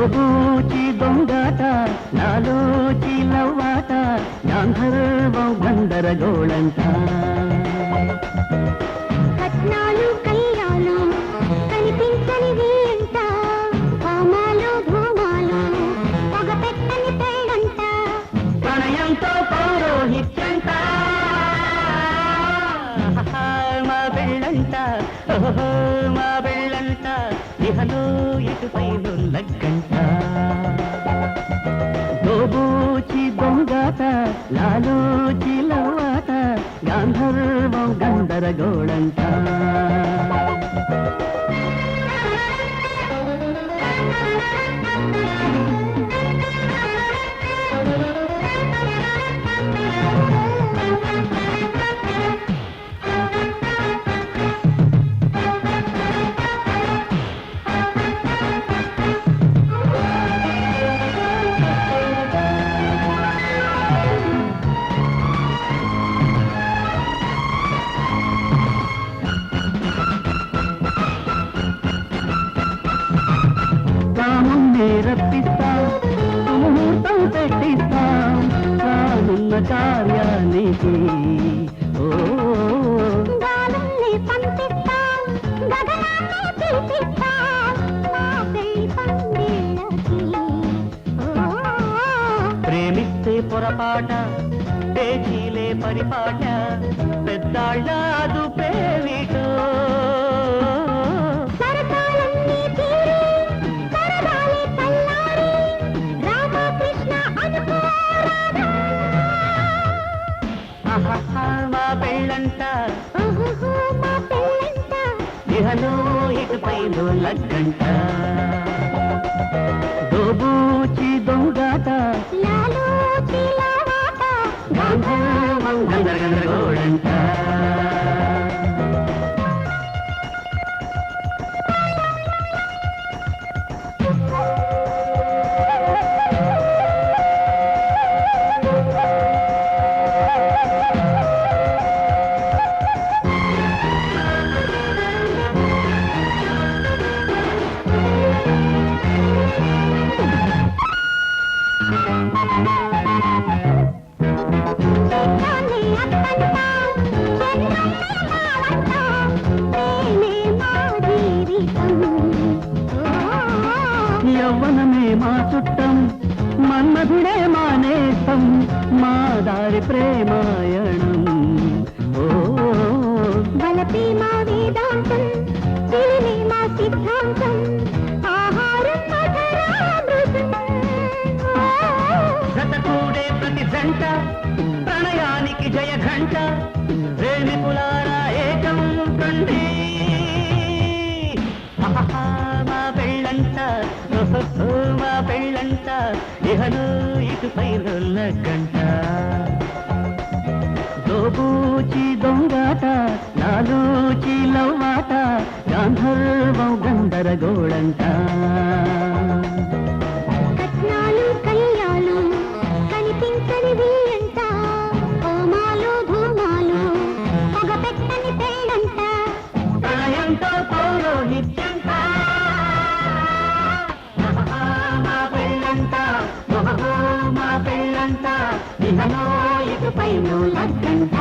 దోబూచి దొంగాట నాలోచి లవ్వాట గాంధర్వం గందరగోళంట కట్నాలు కయ్యాలు కనిపించనివి అంట కామాలు ధూమాలు పొగ పెట్టని పెళ్ళంట ప్రణయంతో పౌరోహిత్యంట. మా పెళ్ళంట. ఓహో మా పెళ్ళంట. ఇహలో ఇటుపైను గాంధర్వం గందరగోళంట రాముణ్ణి రప్పిస్తాం ముహూర్తం పెట్టిస్తాం రానున్న కార్యానికి ఓ ప్రేమిస్తే పొరపాట పేచీలే పరిపాట పెద్దాళ్ళ అదుపేమిటో మా పెళ్ళంట. ఇహలో ఇటుపైలో లగ్గంట దోబూచి దొంగాట గాంధర్వం యవ్వనమే మా చుట్టం మన్మధుడే మా నేస్తం మా దారి ప్రేమాయణం. బలపే మా వేదాంతం చిలిమే మా సిద్ధాంతం ఆహారం మధురామృతం. జత కూడే ప్రతి జంట జయ ప్రేమికులారా ఏకం కండి మా పెళ్ళంట మా పెళ్ళంట ఇహను ఇటుపై గంట దోబూచి దొంగాట నాలోచి లవ్వాట గాంధర్వం గందరగోళంట. ఓహో, మా పెళ్ళంట ఇహలో లగ్గంట